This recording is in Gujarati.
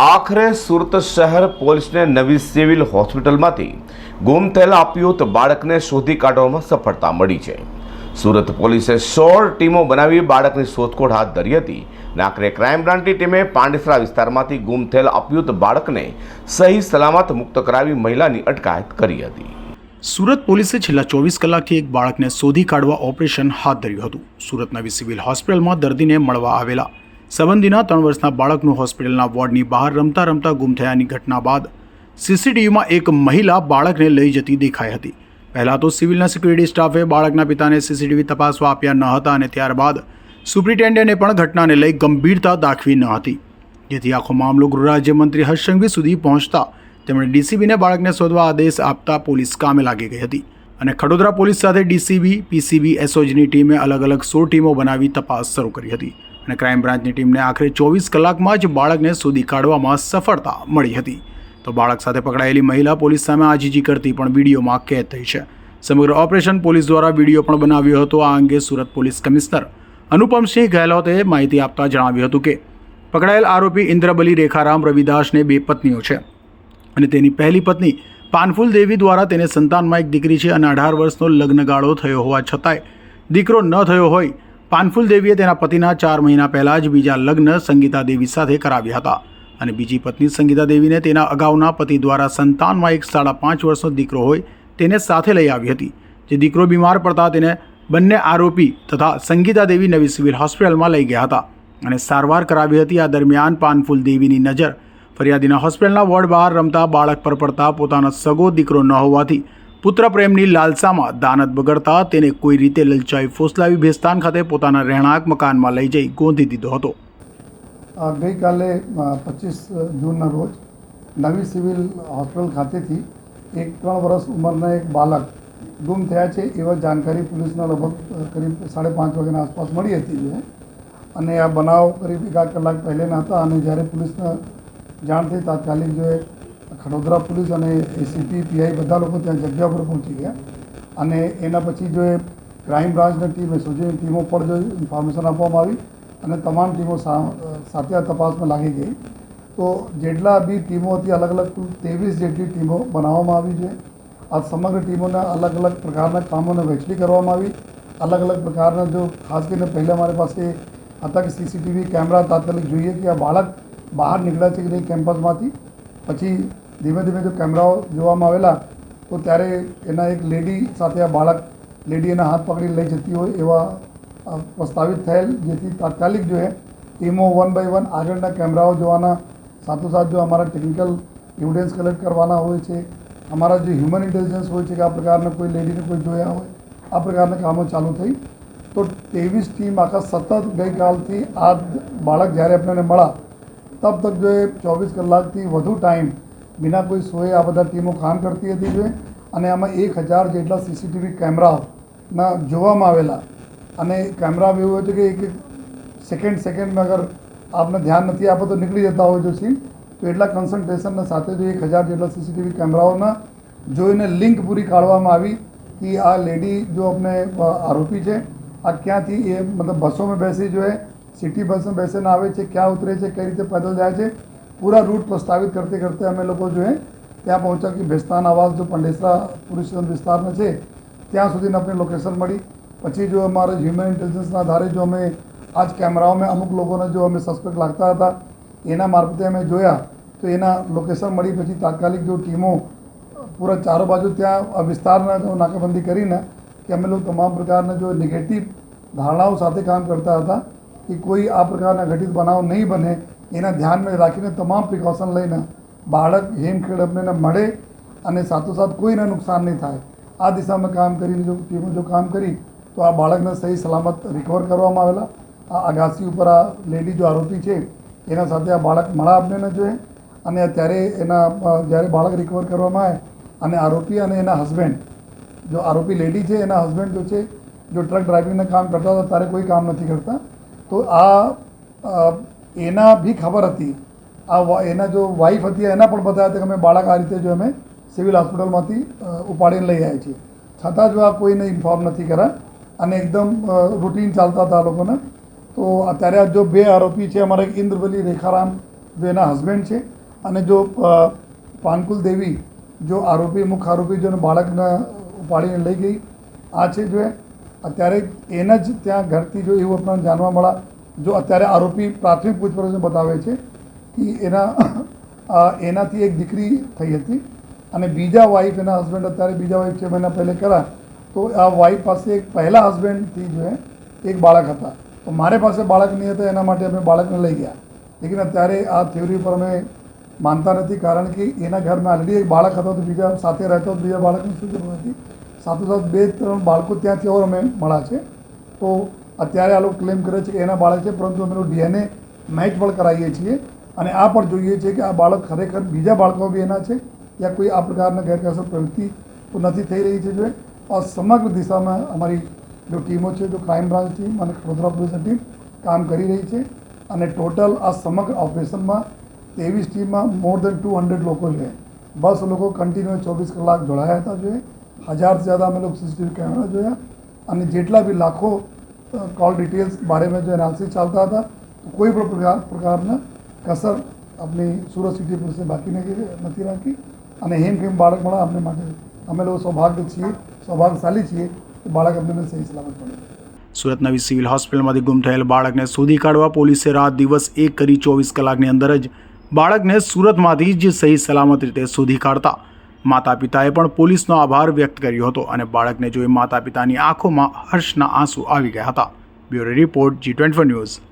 આખરે સુરત શહેર પોલીસને નવી સિવિલ હોસ્પિટલમાંથી ગુમ થયેલા અપયુત બાળકને શોધી કાઢવામાં સફળતા મળી છે. સુરત પોલીસે સોળ ટીમો બનાવી બાળકની શોધખોળ હાથ ધરી હતી અને આખરે ક્રાઇમ બ્રાન્ચની ટીમે પાંડેસરા વિસ્તારમાંથી ગુમ થયેલ અપયુત બાળકને સહી સલામત મુક્ત કરાવી મહિલાની અટકાયત કરી હતી. સુરત પોલીસે છેલ્લા ચોવીસ કલાકથી એક બાળકને શોધી કાઢવા ઓપરેશન હાથ ધર્યું હતું. સુરત નવી સિવિલ હોસ્પિટલમાં દર્દીને મળવા આવેલા સંબંધીના ત્રણ વર્ષના બાળકનું હોસ્પિટલના વોર્ડની બહાર રમતા રમતા ગુમ થયાની ઘટના બાદ સીસીટીવીમાં એક મહિલા બાળકને લઈ જતી દેખાઈ હતી. પહેલાં તો સિવિલના સિક્યુરિટી સ્ટાફે બાળકના પિતાને સીસીટીવી તપાસવા આપ્યા ન હતા અને ત્યારબાદ સુપ્રિન્ટેન્ડન્ટે પણ ઘટનાને લઈ ગંભીરતા દાખવી ન હતી. જેથી આખો મામલો ગૃહ રાજ્યમંત્રી હર્ષ સંઘવી સુધી પહોંચતા તેમણે ડીસીબીને બાળકને શોધવા આદેશ આપતા પોલીસ કામે લાગી ગઈ હતી અને ખડોદરા પોલીસ સાથે ડીસીબી, પીસીબી, એસઓજીની ટીમે અલગ અલગ સો ટીમો બનાવી તપાસ શરૂ કરી હતી. અને ક્રાઇમ બ્રાન્ચની ટીમને આખરે ચોવીસ કલાકમાં જ બાળકને શોધી કાઢવામાં સફળતા મળી હતી. તો બાળક સાથે પકડાયેલી મહિલા પોલીસ સામે આજીજી કરતી પણ વિડીયોમાં કેદ થઈ છે. સમગ્ર ઓપરેશન પોલીસ દ્વારા વીડિયો પણ બનાવ્યો હતો. આ અંગે સુરત પોલીસ કમિશનર અનુપમસિંહ ગહેલોતે માહિતી આપતા જણાવ્યું હતું કે, પકડાયેલ આરોપી ઇન્દ્રબલી રેખારામ રવિદાસને બે પત્નીઓ છે અને તેની પહેલી પત્ની પાનફુલ દેવી દ્વારા તેને સંતાનમાં એક દીકરી છે અને અઢાર વર્ષનો લગ્નગાળો થયો હોવા છતાંય દીકરો ન થયો હોય પાનફુલ દેવીએ તેના પતિના ચાર મહિના પહેલાં જ બીજા લગ્ન સંગીતા દેવી સાથે કરાવ્યા હતા. અને બીજી પત્ની સંગીતા દેવીને તેના અગાઉના પતિ દ્વારા સંતાનમાં એક સાડા પાંચ વર્ષનો દીકરો હોય તેને સાથે લઈ આવી હતી. જે દીકરો બીમાર પડતા તેને બંને આરોપી તથા સંગીતા દેવી નવી સિવિલ હોસ્પિટલમાં લઈ ગયા હતા અને સારવાર કરાવી હતી. આ દરમિયાન પાનફુલ દેવીની નજર ફરિયાદીના હોસ્પિટલના વોર્ડ બહાર રમતા બાળક પર પડતા પોતાનો સગો દીકરો ન હોવાથી પુત્ર પ્રેમની લાલસામાં દાનત બગડતા તેને કોઈ રીતે લલચાઈ ફોસલાવી ભેસ્તાન ખાતે પોતાના રહેણાંક મકાનમાં લઈ જઈ ગોંધી દીધો હતો. ગઈકાલે પચીસ જૂનના રોજ નવી સિવિલ હોસ્પિટલ ખાતેથી એક ત્રણ વર્ષ ઉંમરના એક બાળક ગુમ થયા છે એવા જાણકારી પોલીસના લગભગ કરીબ સાડા પાંચ વાગ્યાના આસપાસ મળી હતી જે અને આ બનાવ કરીબ એકાદ કલાક પહેલેના હતા અને જ્યારે પોલીસને જાણ થઈ તાત્કાલિક જો ખડોદરા પોલીસ અને એસીપી પીઆઈ બધા લોકો ત્યાં જગ્યા પર પહોંચી ગયા. અને એના પછી જો એ ક્રાઇમ બ્રાન્ચની ટીમ એસઓજીની ટીમો પર જો ઇન્ફોર્મેશન આપવામાં આવી અને તમામ ટીમો સાથે આ તપાસમાં લાગી ગઈ. તો જેટલા બી ટીમો હતી અલગ અલગ ત્રેવીસ જેટલી ટીમો બનાવવામાં આવી છે. આ સમગ્ર ટીમોના અલગ અલગ પ્રકારના કામોને વહેંચણી કરવામાં આવી. અલગ અલગ પ્રકારના જો ખાસ કરીને પહેલાં મારી પાસે હતા કે સીસીટીવી કેમેરા તાત્કાલિક જોઈએ કે આ બાળક બહાર નીકળ્યા છે કે નહીં કેમ્પસમાંથી. પછી ધીમે ધીમે જો કેમેરાઓ જોવામાં આવેલા, તો ત્યારે એના એક લેડી સાથે આ બાળક લેડી એના હાથ પકડી લઈ જતી હોય એવા પ્રસ્તાવિત થયેલ, જેથી તાત્કાલિક જો એ ટીમો વન બાય વન આગળના કેમેરાઓ જોવાના, સાથોસાથ જો અમારા ટેકનિકલ એવિડન્સ કલેક્ટ કરવાના હોય છે, અમારા જે હ્યુમન ઇન્ટેલિજન્સ હોય છે કે આ પ્રકારના કોઈ લેડીને કોઈ જોયા હોય, આ પ્રકારના કામો ચાલુ થઈ, તો ત્રેવીસ ટીમ આખા સતત ગઈકાલથી આ બાળક જ્યારે આપણને મળ્યા, તબ તક જો એ ચોવીસ કલાકથી વધુ ટાઈમ બિના કોઈ સોએ આ બધા ટીમો કામ કરતી હતી જોઈએ અને આમાં એક હજાર જેટલા સીસીટીવી કેમેરાના જોવામાં આવેલા. અને કેમેરા એવું હોય છે કે એક સેકન્ડ સેકન્ડ અગર આપને ધ્યાન નથી આપો તો નીકળી જતા હોય જો સીન તો એટલા કન્સન્ટ્રેશનના સાથે જો એક હજાર જેટલા સીસીટીવી કેમેરાઓના જોઈને લિંક પૂરી કાઢવામાં આવી કે આ લેડી જો આપણે આરોપી છે, આ ક્યાંથી એ મતલબ બસોમાં બેસી જો સિટી બસમાં બેસીને આવે છે, ક્યાં ઉતરે છે, કઈ રીતે પેદલ જાય છે પૂરા રૂટ પ્રસ્તાવિત કરતી કરતે અમે લોકો જો એ ત્યાં પહોંચ્યા કે ભેસ્તાન આવાસ જો પંડેસરા પુરુષોત્તમ વિસ્તારમાં છે ત્યાં સુધીને આપણે લોકેશન મળી. પછી જો અમારે હ્યુમન ઇન્ટેલિજન્સના આધારે જો અમે આ જ કેમેરાઓમાં અમુક લોકોને જો અમે સસ્પેક્ટ લાગતા હતા, એના મારફતે અમે જોયા, તો એના લોકેશન મળી. પછી તાત્કાલિક જો ટીમો પૂરા ચારો બાજુ ત્યાં વિસ્તારના નાકાબંધી કરીને કે અમે લોકો તમામ પ્રકારના જો નેગેટિવ ધારણાઓ સાથે કામ કરતા હતા, કે કોઈ આ પ્રકારના ઘટિત બનાવ નહીં બને એના ધ્યાનમાં રાખીને તમામ પ્રિકોશન લઈને બાળક હેમખેડ અમને મળે અને સાથોસાથ કોઈને નુકસાન નહીં થાય. આ દિશામાં કામ કરીને જો ટીમો જો કામ કરી, તો આ બાળકને સહી સલામત રિકવર કરવામાં આવેલા. આ અગાસી ઉપર આ લેડી જો આરોપી છે, એના સાથે આ બાળક મળા આપને જોઈએ. અને ત્યારે એના, જ્યારે બાળક રિકવર કરવામાં આવે અને આરોપી અને એના હસબન્ડ જો આરોપી લેડી છે, એના હસબન્ડ જો છે, જો ટ્રક ડ્રાઇવિંગના કામ કરતા હતા, ત્યારે કોઈ કામ નથી કરતા. તો આ એના બી ખબર હતી. આ એના જો વાઈફ હતી, એના પણ બતાવ્યા હતા કે અમે બાળક આ રીતે જો અમે સિવિલ હોસ્પિટલમાંથી ઉપાડીને લઈ આવ્યા છીએ. છતાં જો આ કોઈને ઇન્ફોર્મ નથી કર્યા અને એકદમ રૂટીન ચાલતા હતા આ લોકોને, તો અત્યારે આ જો બે આરોપી છે, અમારા એક ઇન્દ્રવલી રેખારામ જો એના હસબન્ડ છે અને જો પાનકુલ દેવી જો આરોપી મુખ્ય આરોપી જો બાળકને ઉપાડીને લઈ ગઈ. આ છે જો અત્યારે એના જ ત્યાં ઘરથી જો એવું આપણને જાણવા મળ્યા જો અત્યારે આરોપી પ્રાથમિક પૂછપરછ બતાવે છે કે એના એનાથી એક દીકરી થઈ હતી અને બીજા વાઈફ એના હસબન્ડ અત્યારે બીજા વાઈફ છે મહિના પહેલે કર્યા તો આ વાઈફ પાસે એક પહેલા હસબન્ડથી જો એક બાળક હતા. તો મારે પાસે બાળક નહીં હતા, એના માટે અમે બાળકને લઈ ગયા. લેકિન અત્યારે આ થિયરી પર અમે માનતા નથી, કારણ કે એના ઘરમાં ઓલરેડી એક બાળક હતો, તો બીજા સાથે રહેતો બીજા બાળકની શું જરૂર હતી? સાથોસાથ બે ત્રણ બાળકો ત્યાંથી ઓર અમે મળ્યા છે. તો અત્યારે આ લોકો ક્લેમ કરે છે કે એના બાળક છે, પરંતુ અમે ડીએનએ મેચ પણ કરાવીએ છીએ. અને આ પણ જોઈએ છીએ કે આ બાળક ખરેખર બીજા બાળકો બી એના છે, યા કોઈ આ પ્રકારના ગેરકાયદેસર પ્રવૃત્તિ તો નથી થઈ રહી છે, જો આ સમગ્ર દિશામાં અમારી જો ટીમો છે, જો ક્રાઇમ બ્રાન્ચ ટીમ અને વડોદરા પોલીસની ટીમ કામ કરી રહી છે. અને ટોટલ આ સમગ્ર ઓપરેશનમાં ત્રેવીસ ટીમમાં મોર દેન ટુ હંડ્રેડ લોકો છે. બસ લોકો કન્ટિન્યુ ચોવીસ કલાક જોડાયા હતા જોઈએ હજારથી જ્યાદા અમે લોકો સીસીટીવી કેમેરા જોયા. અને જેટલા બી લાખો કોલ ડિટેલ્સ બારેમાં જો એનાલિસિસ ચાલતા હતા તો કોઈ પણ પ્રકાર પ્રકારના કસર આપણી સુરત સિટી પોલીસે બાકી નથી રાખી અને હેમ કેમ બાળક મળે અમને માટે અમે લોકો સૌભાગ્ય છીએ સૌભાગ્યશાળી છીએ કે બાળક અમને સહી સલામત મળે સુરત નવી સિવિલ હોસ્પિટલમાંથી ગુમ થયેલ બાળકને શોધી કાઢવા પોલીસે રાત દિવસ એક કરી ચોવીસ કલાકની અંદર જ બાળકને સુરતમાંથી જ સહી સલામત રીતે શોધી કાઢતા માતા પિતાએ પણ પોલીસનો આભાર વ્યક્ત કર્યો હતો અને બાળકને જોઈ માતા પિતાની આંખોમાં હર્ષના આંસુ આવી ગયા હતા. Bureau report G twenty news.